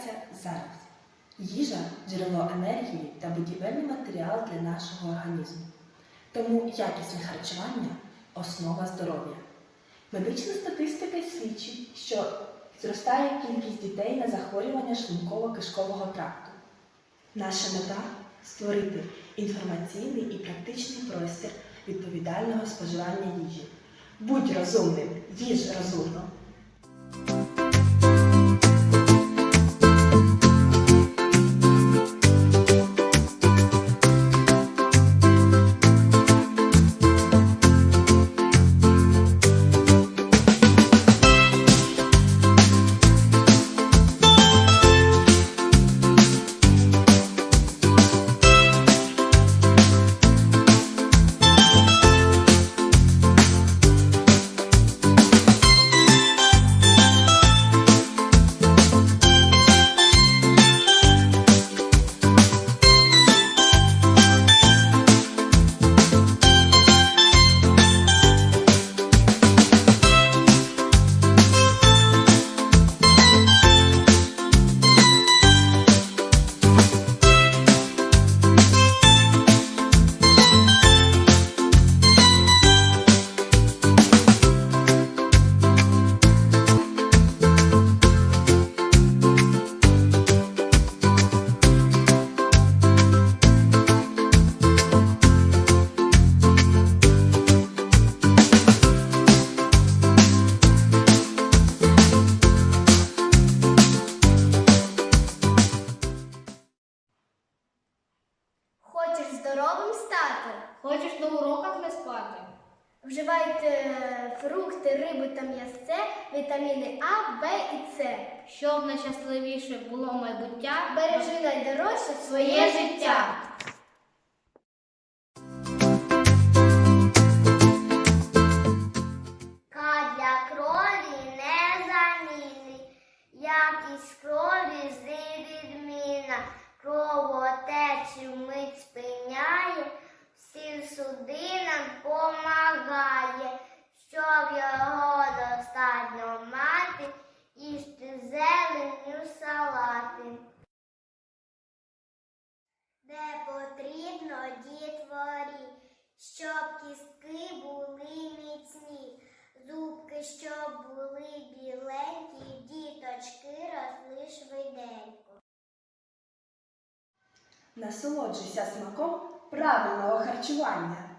відбувається зараз. Їжа джерело енергії та будівельний матеріал для нашого організму. Тому якісне харчування основа здоров'я. Медична статистика свідчить, що зростає кількість дітей на захворювання шлунково-кишкового тракту. Наша мета створити інформаційний і практичний простір відповідального споживання їжі. Будь розумним, їж розумно. Здоровим стати? Хочеш на уроках не спати? Вживайте е, фрукти, рибу та м'ясце, вітаміни А, Б і С. Щоб найщасливіше було майбуття, Бережи найдорожче своє життя. Щоб кістки були міцні, зубки, щоб були біленькі, діточки росли швиденько. Насолоджуйся смаком правильного харчування.